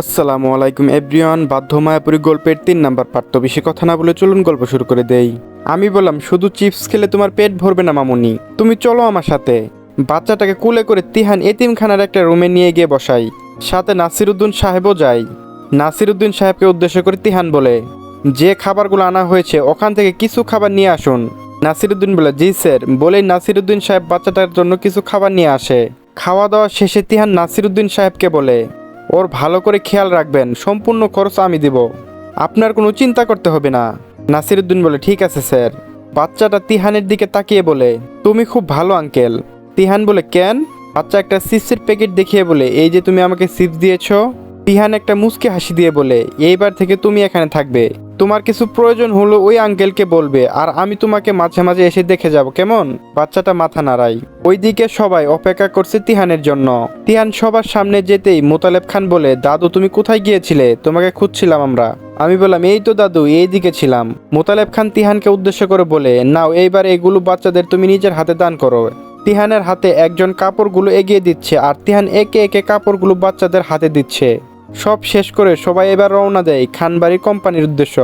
আসসালামু আলাইকুম এভরিওয়ান বাধ্য মায়াপুরি গল্পের তিন নাম্বার পার্ট বেশি কথা না বলে চলুন গল্প শুরু করে দেই। আমি বললাম, শুধু চিপস খেলে তোমার পেট ভরবে না, মামুনি। তুমি চলো আমার সাথে। বাচ্চাটাকে কুলে করে তিহান এতিমখানার একটা রুমে নিয়ে গিয়ে বসাই। সাথে নাসিরুদ্দিন সাহেবও যায়। নাসিরুদ্দিন সাহেবকে উদ্দেশ্য করে তিহান বলে, যে খাবারগুলো আনা হয়েছে, ওখান থেকে কিছু খাবার নিয়ে আসুন। নাসিরুদ্দিন বলে, জি স্যার। বলেই নাসিরুদ্দিন সাহেব বাচ্চাটার জন্য কিছু খাবার নিয়ে আসে। খাওয়া দাওয়া শেষে তিহান নাসিরুদ্দিন সাহেবকে বলে ওর ভালো করে খেয়াল রাখবেন, সম্পূর্ণ খরচ আমি দিব। আপনার কোনো চিন্তা করতে হবে না। নাসিরুদ্দিন বলে, ঠিক আছে, স্যার। বাচ্চাটা তিহানের দিকে তাকিয়ে বলে, তুমি খুব ভালো, আঙ্কেল। তিহান বলে, কেন? বাচ্চা একটা চিপসের প্যাকেট দেখিয়ে বলে, এই যে তুমি আমাকে চিপস দিয়েছ। তিহান একটা মুসকে হাসি দিয়ে বলে, এইবার থেকে তুমি এখানে থাকবে। তোমার কিছু প্রয়োজন হলো ওই আঙ্কেলকে বলবে, আর আমি তোমাকে মাঝে মাঝে এসে দেখে যাব, কেমন? বাচ্চাটা মাথা নাড়াই ওইদিকে সবাই অপেক্ষা করছে তিহানের জন্য। তিহান সবার সামনে যেতেই মোতালেব খান বলে, দাদু, তুমি কোথায় গিয়েছিলে? তোমাকে খুঁজছিলাম আমরা। আমি বললাম, এই তো দাদু এই দিকে ছিলাম। মোতালেব খান তিহানকে উদ্দেশ্য করে বলে, নাও, এইবার এগুলো বাচ্চাদের তুমি নিজের হাতে দান করো। তিহানের হাতে একজন কাপড়গুলো এগিয়ে দিচ্ছে, আর তিহান একে একে কাপড়গুলো বাচ্চাদের হাতে দিচ্ছে। সব শেষ করে সবাই এবার রওনা দেয় খানবাড়ি কোম্পানির উদ্দেশ্য।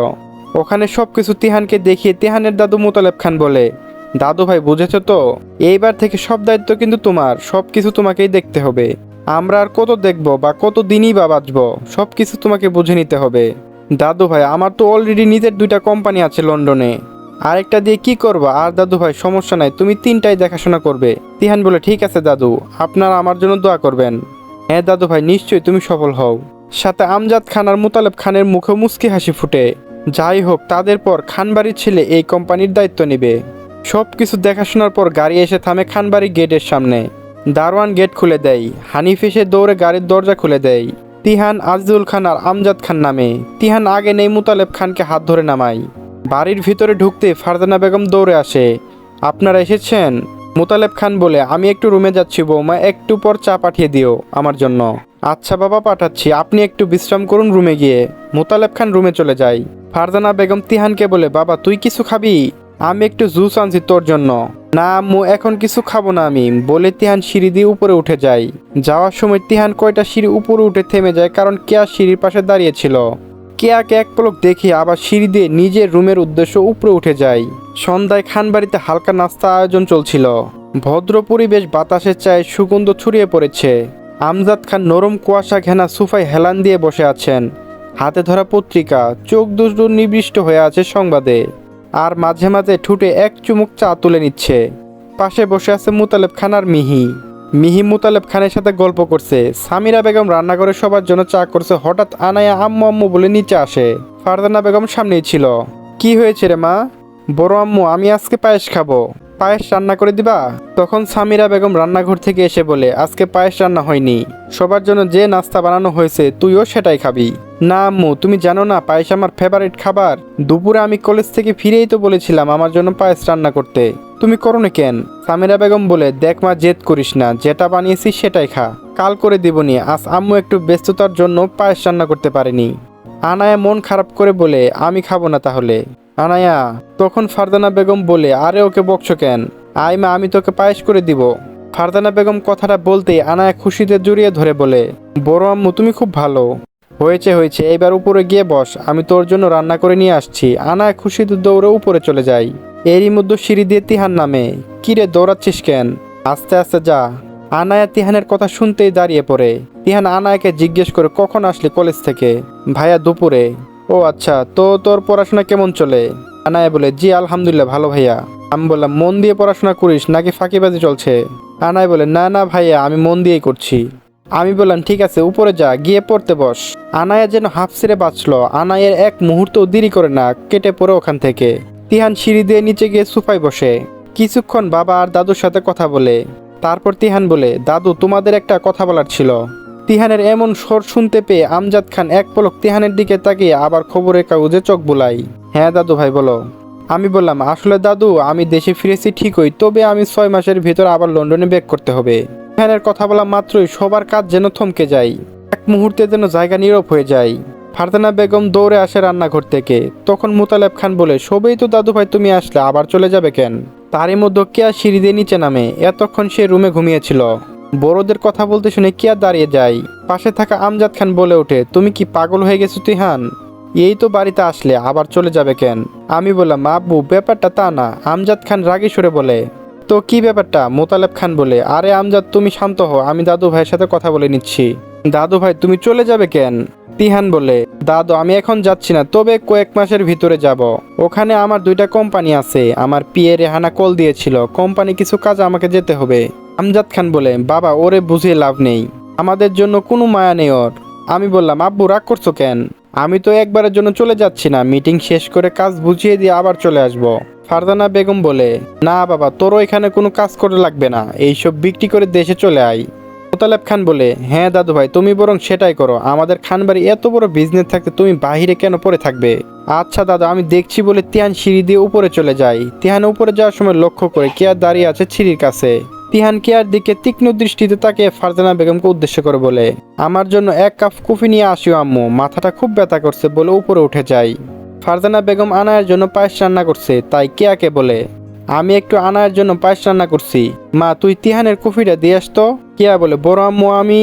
ওখানে সব কিছু তিহানকে দেখিয়ে তিহানের দাদু মোতালেব খান বলে, দাদু ভাই, বুঝেছ তো? এইবার থেকে সব দায়িত্ব কিন্তু তোমার সব কিছু তোমাকেই দেখতে হবে। আমরা আর কত দেখব বা কত দিনই বা বাঁচব সব কিছু তোমাকে বুঝে নিতে হবে। দাদু ভাই, আমার তো অলরেডি নিজের দুইটা কোম্পানি আছে লন্ডনে। আরেকটা দিয়ে কি করবা? আর দাদু ভাই, সমস্যা নাই, তুমি তিনটাই দেখাশোনা করবে। তিহান বলে, ঠিক আছে দাদু, আপনারা আমার জন্য দোয়া করবেন। হ্যাঁ দাদু ভাই, নিশ্চয়ই তুমি সফল হও। সাথে আমজাদ খান আর মুতালেব খানের মুখে মুচকি হাসি ফুটে। যাই হোক, তাদের পর খানবাড়ির ছেলে এই কোম্পানির দায়িত্ব নেবে। সব কিছু দেখাশোনার পর গাড়ি এসে থামে খানবাড়ি গেটের সামনে। দারোয়ান গেট খুলে দেয়, হানিফ এসে দৌড়ে গাড়ির দরজা খুলে দেয়। তিহান, আজিজুল খান আর আমজাদ খান নামে। তিহান আগে নেই মুতালেব খানকে হাত ধরে নামায়। বাড়ির ভিতরে ঢুকতে ফারজানা বেগম দৌড়ে আসে। আপনারা এসেছেন? মোতালেব খান বলে, আমি একটু রুমে যাচ্ছি বৌমা, একটু পর চা পাঠিয়ে দিও আমার জন্য। আচ্ছা বাবা, পাঠাচ্ছি। আপনি একটু বিশ্রাম করুন রুমে গিয়ে। মোতালেব খান রুমে চলে যায়। ফারজানা বেগম তিহানকে বলে, বাবা, তুই কিছু খাবি? আমি একটু জুস আনছি তোর জন্য। না, আম্মু, এখন কিছু খাব না আমি। বলে তিহান সিঁড়ি দিয়ে উপরে উঠে যায়। যাওয়ার সময় তিহান কয়টা সিঁড়ি উপরে উঠে থেমে যায়, কারণ কেয়া সিঁড়ির পাশে দাঁড়িয়েছিল কেয়াকে এক পলক দেখে আবার সিঁড়ি দিয়ে নিজের রুমের উদ্দেশ্য উপরে উঠে যায়। সন্ধ্যায় খানবাড়িতে হালকা নাস্তা আয়োজন চলছিল। ভদ্র পরিবেশ বাতাসের চায়ে সুগন্ধ ছড়িয়ে পড়েছে। আমজাদ খান নরম কুয়াশা ঘেনা সুফায় হেলান দিয়ে বসে আছেন। হাতে ধরা পত্রিকা, চোখ দুটো নিবিষ্ট হয়ে আছে সংবাদে। আর মাঝে মাঝে ঠুটে এক চুমুক চা তুলে নিচ্ছে। পাশে বসে আছে মুতালেব খান আর মিহি। মিহি মুতালেব খানের সাথে গল্প করছে। সামিরা বেগম রান্নাঘরে সবার জন্য চা করছে। হঠাৎ আনায়া আম্মু আম্মু বলে নিচে আসে। ফারদানা বেগম সামনেই ছিল। কি হয়েছে রে মা? বড় আম্মু, আমি আজকে পায়েস খাব। পায়েস রান্না করে দিবা? তখন সামিরা বেগম রান্নাঘর থেকে এসে বলে, আজকে পায়েস রান্না হয়নি। সবার জন্য যে নাস্তা বানানো হয়েছে, তুইও সেটাই খাবি। না আম্মু, তুমি জানো না, পায়েস আমার ফেভারিট খাবার। দুপুরে আমি কলেজ থেকে ফিরেই তো বলেছিলাম আমার জন্য পায়েস রান্না করতে। তুমি করো না কেন? সামিরা বেগম বলে, দেখ মা, জেদ করিস না, যেটা বানিয়েছি সেটাই খা। কাল করে দিবনি, আজ আম্মু একটু ব্যস্ততার জন্য পায়েস রান্না করতে পারেনি। আনায়া মন খারাপ করে বলে, আমি খাব না তাহলে। আনায়া, তখন ফারদানা বেগম বলে, আরে ওকে বকছো কেন? আই মা আমি তোকে পায়েস করে দিব। ফারদানা বেগম কথাটা বলতেই আনায়া খুশিতে জড়িয়ে ধরে বলে, বড় আম্মু, তুমি খুব ভালো। হয়েছে হয়েছে এবার উপরে গিয়ে বস, আমি তোর জন্য রান্না করে নিয়ে আসছি। আনায়া খুশিতে দৌড়ে উপরে চলে যাই এরই মধ্যে সিঁড়ি দিয়ে তিহান নামে কিরে দৌড়াচ্ছিস কেন? আস্তে আস্তে যা। আনায়া তিহানের কথা শুনতেই দাঁড়িয়ে পড়ে। তিহান আনায়াকে জিজ্ঞেস করে, কখন আসলি কলেজ থেকে? ভাইয়া, দুপুরে। ও আচ্ছা তো তোর পড়াশোনা কেমন চলে? আনায়া বলে, জি, আলহামদুলিল্লাহ, ভালো ভাইয়া। আমি বললাম, মন দিয়ে পড়াশোনা করিস নাকি ফাঁকিবাজি চলছে? আনায় বলে, না না ভাইয়া, আমি মন দিয়েই করছি। আমি বললাম, ঠিক আছে, উপরে যা, গিয়ে পড়তে বস। আনায়া যেন হাফ ছেড়ে বাঁচলো। আনায়ের এক মুহূর্ত দেরি করে না, কেটে পড়ে ওখান থেকে। তিহান সিঁড়ি দিয়ে নিচে গিয়ে সুফায় বসে। কিছুক্ষণ বাবা আর দাদুর সাথে কথা বলে। তারপর তিহান বলে, দাদু, তোমাদের একটা কথা বলার ছিল। তিহানের এমন স্বর শুনতে পেয়ে আমজাদ খান এক পলক তিহানের দিকে তাকিয়ে আবার খবরের কাগজে চোখ বুলাই। হ্যাঁ দাদু ভাই, বলো। আমি বললাম, আসলে দাদু, আমি দেশে ফিরেছি ঠিকই, তবে আমি ছয় মাসের ভিতর আবার লন্ডনে ব্যাক করতে হবে। তিহানের কথা বলা মাত্রই সবার কাজ যেন থমকে যায়। এক মুহূর্তে যেন জায়গা নীরব হয়ে যায়। ফারদানা বেগম দৌড়ে আসে রান্নাঘর থেকে। তখন মুতালেব খান বলে সবেই তো দাদু ভাই, তুমি আসলে, আবার চলে যাবে কেন? তারই মধ্যে কেয়া সিঁড়ি দিয়ে নিচে নামে। এতক্ষণ সে রুমে ঘুমিয়েছিল। বড়দের কথা বলতে শুনে কিয়া দাঁড়িয়ে যায়? পাশে থাকা আমজাদ খান বলে ওঠে, তুমি কি পাগল হয়ে গেছো তিহান? এই তো বাড়িতে আসলে, আবার চলে যাবে কেন? আমি বললাম, আব্বু, ব্যাপারটা তা না। আমজাদ খান রাগে সরে বলে, তো কি ব্যাপারটা? মোতালেব খান বলে, আরে আমজাদ, তুমি শান্ত হও, আমি দাদু ভাইয়ের সাথে কথা বলে নিচ্ছি। দাদু ভাই, তুমি চলে যাবে কেন? তিহান বলে, দাদু, আমি এখন যাচ্ছি না, তবে কয়েক মাসের ভিতরে যাব। ওখানে আমার দুইটা কোম্পানি আছে, আমার পিয়ে রেহানা কল দিয়েছিল কোম্পানি কিছু কাজ আমাকে যেতে হবে। আমজাদ খান বলে, বাবা, ওরে বুঝিয়ে লাভ নেই। আমাদের জন্য কোনো মায়া নেই ওর। আমি বললাম, আব্বু, রাগ করছ কেন? আমি তো একবারের জন্য চলে যাচ্ছি না। মিটিং শেষ করে কাজ বুঝিয়ে দিয়ে আবার চলে আসব। ফারদানা বেগম বলে, না বাবা, তোরও এখানে কোনো কাজ করে লাগবে না। এইসব বিক্রি করে দেশে চলে আয়। মোতালেব খান বলে হ্যাঁ দাদু ভাই, তুমি বরং সেটাই করো। আমাদের খানবাড়ি এত বড় বিজনেস থাকতে তুমি বাহিরে কেন পড়ে থাকবে? আচ্ছা দাদা, আমি দেখছি বলে তিহান সিঁড়ি দিয়ে উপরে চলে যাই। তিহান উপরে যাওয়ার সময় লক্ষ্য করে কেয়ার দাঁড়িয়ে আছে সিঁড়ির কাছে। তিহান কেয়ার দিকে তীক্ষ্ণ দৃষ্টিতে তাকে ফারজানা বেগমকে উদ্দেশ্য করে বলে, আমার জন্য এক কাপ কফি নিয়ে আসিও, আম্মু। মাথাটা খুব ব্যথা করছে বলে উপরে উঠে যাই। ফারজানা বেগম আনায়ের জন্য পায়েস রান্না করছে, তাই কেয়াকে বলে, আমি একটু আনায়ের জন্য পায়েস রান্না করছি। মা, তুই তিহানের কফিটা দিয়ে আসতো কেয়া বলে, বড় আম্মু, আমি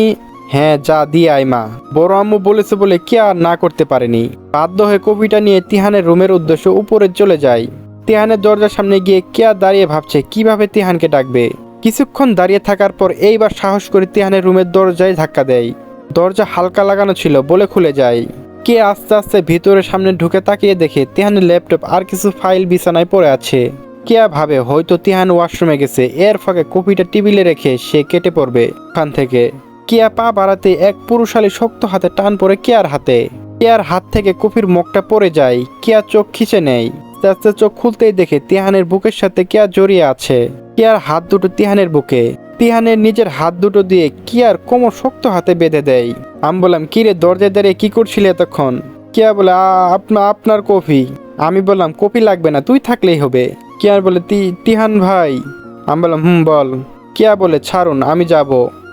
হ্যাঁ যা, দিয়ে আয়, মা। বড় আম্মু বলেছে বলে কে আর না করতে পারেনি। বাধ্য হয়ে কফিটা নিয়ে তিহানের রুমের উদ্দেশ্য উপরে চলে যায়। তিহানের দরজার সামনে গিয়ে কেয়া দাঁড়িয়ে ভাবছে, কীভাবে তিহানকে ডাকবে। কিছুক্ষণ দাঁড়িয়ে থাকার পর এইবার সাহস করে তিহানের রুমের দরজায় ধাক্কা দেয়। দরজা হালকা লাগানো ছিল বলে খুলে যায়। কে আস্তে আস্তে ভিতরে সামনে ঢুকে তাকিয়ে দেখে তিহানের ল্যাপটপ আর কিছু ফাইল বিছানায় পড়ে আছে। কেয়া ভাবে, হয়তো তিহান ওয়াশরুমে গেছে, এর ফাঁকে কপিটা টেবিলে রেখে সে কেটে পড়বে ওখান থেকে। কেয়া পা বাড়াতে এক পুরুষালী শক্ত হাতে টান পড়ে কেয়ার হাতে? কেয়ার হাত থেকে কফির মুখটা পড়ে যায় কেয়া চোখ খিচে নেয়? আস্তে আস্তে চোখ খুলতেই দেখে তিহানের বুকের সাথে কেয়া জড়িয়ে আছে? কেয়ার হাত দুটো তিহানের বুকে? তিহানের নিজের হাত দুটো দিয়ে কিয়ার কোমর শক্ত হাতে বেঁধে দেয়? আমি বললাম কিরে দরজায় দাঁড়িয়ে কি করছিলে এতক্ষণ? কিয়া বলে আপনা, আপনার কফি। আমি বললাম, কফি লাগবে না, তুই থাকলেই হবে। কিয়ার বলে তিহান ভাই। আমি বললাম, হুম, বল। কিয়া বলে, ছাড়ুন, আমি যাব।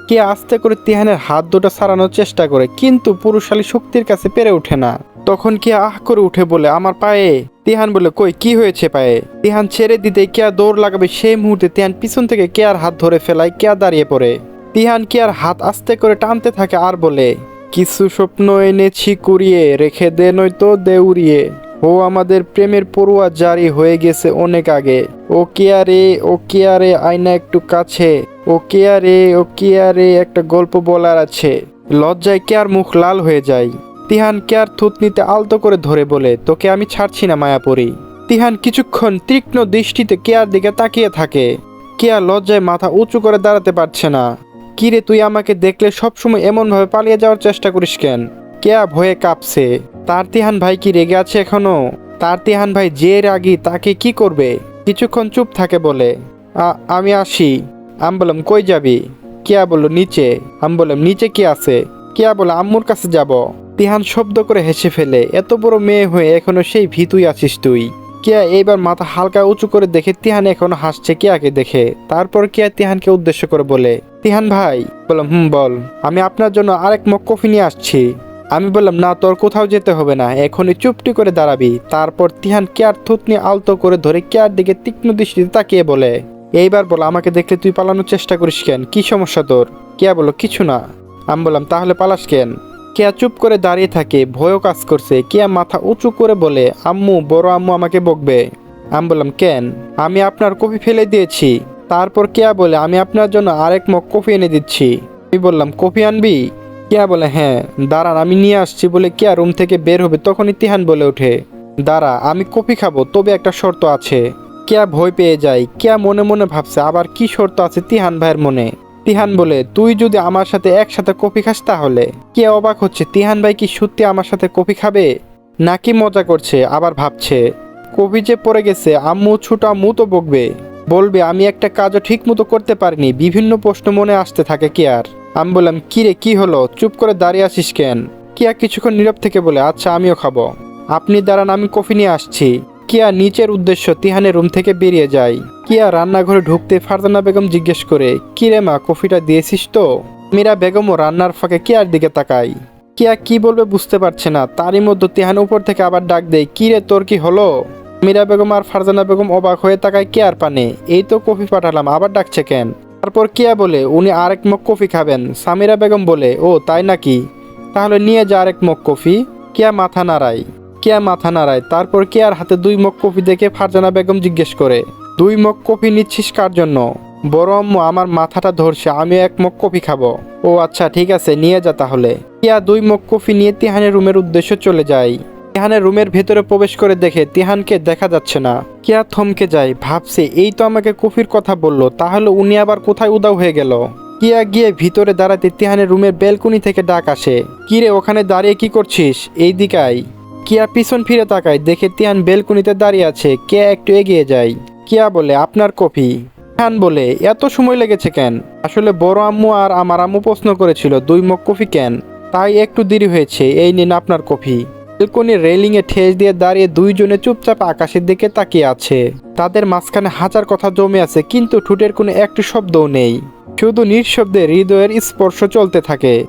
কে আস্তে করে তিহানের হাত দুটো সারানোর চেষ্টা করে, কিন্তু পুরুষালী শক্তির কাছে পেরে ওঠে না। তখন কিয়া আহ করে উঠে বলে, আমার পায়ে? তিহান বলে, কই, কি হয়েছে পায়ে? তিহান ছেড়ে দিতে কেয়া দৌড় লাগাবে সেই মুহূর্তে তিহান পিছন থেকে কেয়ার হাত ধরে ফেলায় কেয়া দাঁড়িয়ে পড়ে। তিহান কেয়ার হাত আস্তে করে টানতে থাকে আর বলে, কিছু স্বপ্ন এনেছি কুড়িয়ে, রেখে দে নয়তো দে উড়িয়ে ও আমাদের প্রেমের পড়ুয়া জারি হয়ে গেছে অনেক আগে। ও কেয়ারে ও কেয়ারে আয়না একটু কাছে। ও কেয়ারে ও কেয়ারে একটা গল্প বলার আছে। লজ্জায় কেয়ার মুখ লাল হয়ে যায়। তিহান কেয়ার থুতনিতে আলতো করে ধরে বলে, তোকে আমি ছাড়ছি না, মায়াপুরী। তিহান কিছুক্ষণ তীক্ষ্ণ দৃষ্টিতে কেয়ার দিকে তাকিয়ে থাকে। কেয়া লজ্জায় মাথা উঁচু করে দাঁড়াতে পারছে না। কিরে তুই আমাকে দেখলে সবসময় এমনভাবে পালিয়ে যাওয়ার চেষ্টা করিস কেন? কেয়া ভয়ে কাঁপছে। তার তিহান ভাই কি রেগে আছে এখনও? তার তিহান ভাই যে রাগি, তাকে কি করবে? কিছুক্ষণ চুপ থাকে বলে। "আ- আমি আসি। আমি বললাম কই যাবি? কেয়া বলল, নিচে। আমি বললাম নিচে কি আছে? কেয়া বলে, আম্মুর কাছে যাব। তিহান শব্দ করে হেসে ফেলে, এত বড় মেয়ে হয়ে এখনও সেই ভীতুই আছিস তুই। কেয়া এইবার মাথা হালকা উঁচু করে দেখে তিহান এখনও হাসছে কেয়াকে দেখে। তারপর কেয়া তিহানকে উদ্দেশ্য করে বলে, তিহান ভাই, বললাম, হুম, বল। আমি আপনার জন্য আরেক মগ কফি নিয়ে আসছি। আমি বললাম, না, তোর কোথাও যেতে হবে না। এখনই চুপটি করে দাঁড়াবি। তারপর তিহান কেয়ার থুতনি আলতো করে ধরে কেয়ার দিকে তীক্ষ্ণ দৃষ্টিতে তাকিয়ে বলে, এইবার বল, আমাকে দেখলে তুই পালানোর চেষ্টা করিস কেন? কি সমস্যা তোর? কেয়া বলো কিছু না। আমি বললাম, তাহলে পালাস কেন? কেয়া চুপ করে দাঁড়িয়ে থাকে, ভয়ও কাজ করছে। কেয়া মাথা উঁচু করে বলে, আম্মু, বড় আম্মু আমাকে বকবে। আমি বললাম, কেন? আমি আপনার কফি ফেলে দিয়েছি। তারপর কেয়া বলে, আমি আপনার জন্য আরেক মগ কফি এনে দিচ্ছি। আমি বললাম, কফি আনবি? কেয়া বলে হ্যাঁ। দাঁড়ান, আমি নিয়ে আসছি বলে কেয়া রুম থেকে বের হবে তখনই তিহান বলে ওঠে, দাঁড়া, আমি কফি খাব, তবে একটা শর্ত আছে। কেয়া ভয় পেয়ে যায়, কেয়া মনে মনে ভাবছে, আবার কি শর্ত আছে তিহান ভাইয়ের মনে? তিহান বলে, তুই যদি আমার সাথে একসাথে কফি খাস তাহলে? কে অবাক হচ্ছে, তিহান ভাই কি সত্যি আমার সাথে কফি খাবে? নাকি মজা করছে, আবার ভাবছে, কফি যে পড়ে গেছে, আম্মু ছুটা আম্মু তো বকবে। বলবে, আমি একটা কাজও ঠিক মতো করতে পারিনি, বিভিন্ন প্রশ্ন মনে আসতে থাকে কে আর? আমি বললাম, কি রে, কি হলো? চুপ করে দাঁড়িয়ে আসিস কেন? কিয়া কিছুক্ষণ নীরব থেকে বলে আচ্ছা আমিও খাব। আপনি দাঁড়ান, আমি কফি নিয়ে আসছি। কিয়া নিচের উদ্দেশ্য তিহানের রুম থেকে বেরিয়ে যায়। কিয়া রান্নাঘরে ঢুকতে ফারজানা বেগম জিজ্ঞেস করে কিরে মা, কফিটা দিয়েছিস তো? মীরা বেগমও রান্নার ফাঁকে কিয়ার দিকে তাকায়। কিয়া কি বলবে বুঝতে পারছে না। তারই মধ্যে তিহান উপর থেকে আবার ডাক দেয় কিরে তোর কি হলো? মীরা বেগম আর ফারজানা বেগম অবাক হয়ে তাকায় কেয়ার পানে। এই তো কফি পাঠালাম, আবার ডাকছে কেন? তারপর কিয়া বলে, উনি আরেক মগ কফি খাবেন। সামিরা বেগম বলে, ও, তাই নাকি? তাহলে নিয়ে যা আরেক মগ কফি। কিয়া মাথা নাড়ায়। কিয়া মাথা নাড়ায়, তারপর কিয়ার হাতে দুই মগ কফি দেখে ফারজানা বেগম জিজ্ঞেস করে, দুই মগ কফি নিচ্ছিস কার জন্য? বড় আম্মু, আমার মাথাটা ধরছে, আমি এক মগ কফি খাব। ও আচ্ছা ঠিক আছে, নিয়ে যা তাহলে। কিয়া দুই মগ কফি নিয়ে তিহানের রুমের উদ্দেশ্যে চলে যায়। তিহানের রুমের ভেতরে প্রবেশ করে দেখে তিহানকে দেখা যাচ্ছে না। কিয়া থমকে যায়, ভাবছে, এই তো আমাকে কফির কথা বলল, তাহলে উনি আবার কোথায় উদাও হয়ে গেল? কিয়া গিয়ে ভিতরে দাঁড়াতে তিহানের রুমের বেলকুনি থেকে ডাক আসে কিরে ওখানে দাঁড়িয়ে কি করছিস? এই দিকে আয়। কিয়া পিছন ফিরে তাকায়, দেখে তিয়ান বেলকুনিতে দাঁড়িয়ে আছে। কিয়া একটু এগিয়ে যায়? কিয়া বলে, আপনার কফি। খান বলে, এত সময় লেগেছে কেন? আসলে বড় আম্মু আর আমার আম্মু প্রশ্ন করেছিল, দুই মগ কফি কেন? তাই একটু দেরি হয়েছে, এই নিন আপনার কফি। বেলকনির রেলিংয়ে ঠেস দিয়ে দাঁড়িয়ে দুইজনে চুপচাপ আকাশের দিকে তাকিয়ে আছে। তাদের মাঝখানে হাজার কথা জমে আছে, কিন্তু ঠুটের কোনো একটু শব্দও নেই। শুধু নিঃশব্দে হৃদয়ের স্পর্শ চলতে থাকে।